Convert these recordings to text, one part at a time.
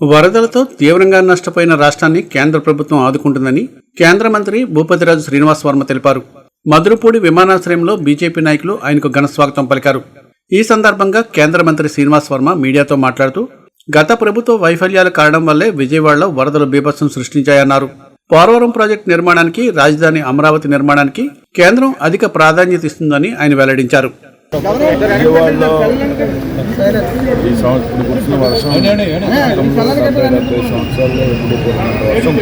వరదలతో తీవ్రంగా నష్టపోయిన రాష్ట్రాన్ని కేంద్ర ప్రభుత్వం ఆదుకుంటుందని కేంద్ర మంత్రి భూపతిరాజు శ్రీనివాస్ వర్మ తెలిపారు. మధురపూడి విమానాశ్రయంలో బీజేపీ నాయకులు ఆయనకు ఘన స్వాగతం పలికారు. ఈ సందర్భంగా కేంద్ర మంత్రి శ్రీనివాస్ వర్మ మీడియాతో మాట్లాడుతూ గత ప్రభుత్వ వైఫల్యాల కారణం వల్లే విజయవాడలో వరదలు బీభత్సం సృష్టించాయన్నారు. పోలవరం ప్రాజెక్టు నిర్మాణానికి రాజధాని అమరావతి నిర్మాణానికి కేంద్రం అధిక ప్రాధాన్యత ఇస్తుందని ఆయన వెల్లడించారు. విజయవాడలో ఈ సంవత్సరం కురిసిన వర్షం. డెబ్బై సంవత్సరాల్లో ఎప్పుడు వర్షం.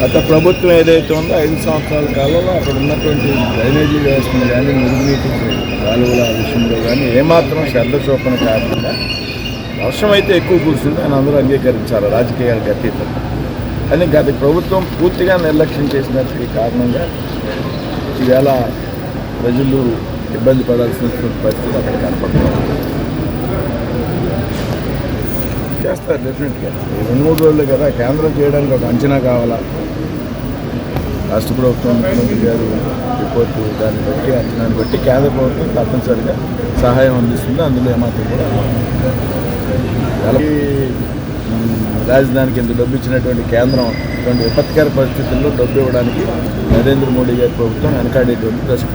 గత ప్రభుత్వం ఏదైతే ఉందో ఐదు సంవత్సరాల కాలంలో అక్కడ ఉన్నటువంటి డ్రైనేజీ వ్యవస్థను కానీ మురుగునీటి కాలువల విషయంలో కానీ ఏమాత్రం శ్రద్ధ చూపని కారణంగా వర్షం అయితే ఎక్కువ కురిసింది అని అందరూ అంగీకరించారు రాజకీయాలకు అతీతంగా. కానీ గత ప్రభుత్వం పూర్తిగా నిర్లక్ష్యం చేసినటువంటి కారణంగా ఈవేళ ప్రజలు ఇబ్బంది పడాల్సినటువంటి పరిస్థితి అక్కడ కనపడుతుంది చేస్తారు డెఫినెట్గా రెండు మూడు రోజులు కదా కేంద్రం చేయడానికి ఒక అంచనా కావాలా? రాష్ట్ర ప్రభుత్వం ముఖ్యమంత్రి గారు రిపోర్టు దాన్ని బట్టి అంచనాన్ని బట్టి కేంద్ర ప్రభుత్వం తప్పనిసరిగా సహాయం అందిస్తుంది. అందులో ఏమాత్రం కూడా ఈ, రాజధానికి ఇంత డబ్బు ఇచ్చినటువంటి కేంద్రం ఇటువంటి విపత్కర పరిస్థితుల్లో డబ్బు ఇవ్వడానికి నరేంద్ర మోడీ గారి ప్రభుత్వం వెనకాడేటువంటి ప్రశ్న.